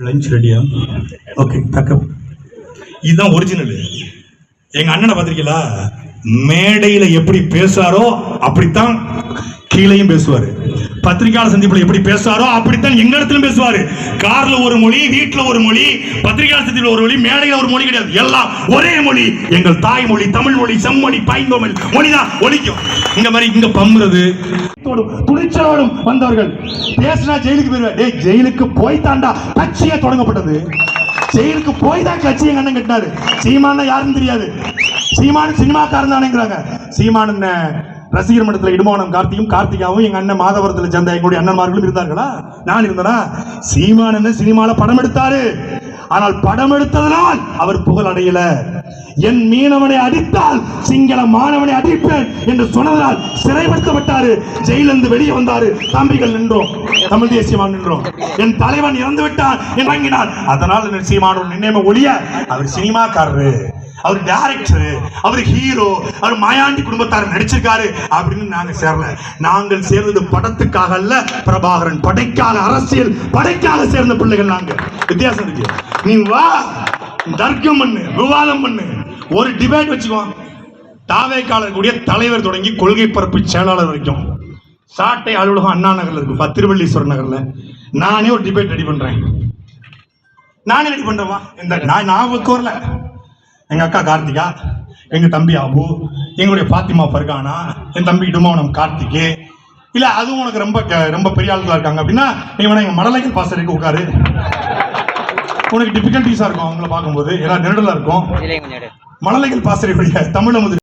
Lunch ரெடியா okay backup இதுதான் original எங்க அண்ணனை பார்த்திருக்கீங்களா? மேடையில் எப்படி பேசுறாரோ அப்படித்தான் கீழையும் பேசுவாரு. பத்திரிகையாளர் சந்திப்பில் எப்படி பேசுவாரோ அப்படித்தான் எங்க இடத்துல பேசுவாரு. கார்ல ஒரு மொழி வீட்டில் ஒரு மொழி பத்திரிகையாளர் சந்திப்பில் ஒரு மொழி மேடையில் ஒரு மொழி கிடையாது. எல்லாம் ஒரே மொழி. எங்கள் தாய்மொழி தமிழ் மொழி செம்மொழி பைந்தோமல் மொழிதான் ஒழிக்கும் இந்த மாதிரி இங்க பம்புறது. துணிச்சலோடும் வந்தவர்கள். பேசினா ஜெயிலுக்கு போயிருவேன் டேய் ஜெயிலுக்கு போய் தாண்டா கட்சியே தொடங்கப்பட்டது. ஜெயிலுக்கு போய் தான் கட்சி எங்க அண்ணன் கட்டினாரு. சீமான யாருன்னு தெரியாது. சீமான சினிமாக்காரன் தானேங்கிறாங்க. சீமான் என்ன? ரசிகர் மன்றத்தில் இடுமானம் கார்த்தியும் கார்த்திகாவும் எங்க அண்ணன் மாதவரத்தில் சேர்ந்த எங்களுடைய அண்ணன்மார்களும் இருந்தார்களா? நான் இருந்தனா? சீமான் என்ன சினிமால படம் எடுத்தாரு. ஆனால் படம் எடுத்ததனால் அவர் புகழ் அடையல. என் மீனவனை அடித்தால் சிங்கள மாணவனை அடிப்பேன் என்று சொன்னதால் சிறைப்படுத்தப்பட்டாரு. ஜெயிலிருந்து வெளியே வந்தாரு. தம்பிகள் நின்றோம். தமிழ் தேசியமாக நின்றோம். என் தலைவன் இறந்து விட்டான் இறங்கினார் அதனால் என்ன சீமானோட நினைம ஒழிய அவர் சினிமாக்காரரு. அவர் டேரக்டர் அவர் ஹீரோ அவர் மாயாண்டி குடும்பத்தார் நடிச்சிருக்காரு அப்படின்னு நாங்கள் சேரல. நாங்கள் சேர்ந்தது படத்துக்காக அல்ல பிரபாகரன் படைக்காக அரசியல் படைக்காக சேர்ந்த பிள்ளைகள் நாங்கள். வித்தியாசம் இருக்கு. நீ வா தர்க்கம் பண்ணு விவாதம் பண்ணு. ஒரு டிபேட் வச்சுக்கோ தாவேக்காளர் கூடிய தலைவர் தொடங்கி கொள்கை பரப்பு செயலாளர் வரைக்கும். சாட்டை அலுவலகம் அண்ணா நகர்ல இருக்கு. திருவள்ளீஸ்வரர் நகரில். நானே ஒரு டிபேட் ரெடி பண்றேன். நானே ரெடி பண்றேன் இந்த நான் நான் வரல எங்க அக்கா கார்த்திகா எங்க தம்பி அபு எங்களுடைய பாத்திமா ஃபர்கானா என் தம்பி இடுமாவனம் கார்த்திகே. இல்ல அதுவும் உனக்கு ரொம்ப ரொம்ப பெரிய ஆட்களா இருக்காங்க அப்படின்னா நீ வேணா எங்க மடலைகள் பாசறைக்கு உட்காரு. உனக்கு டிஃபிகல்ட்டிஸா இருக்கும் அவங்கள பார்க்கும்போது. ஏன்னா நெருடலா இருக்கும். மழலைகள் பாசறை வழியா தமிழ் அமுது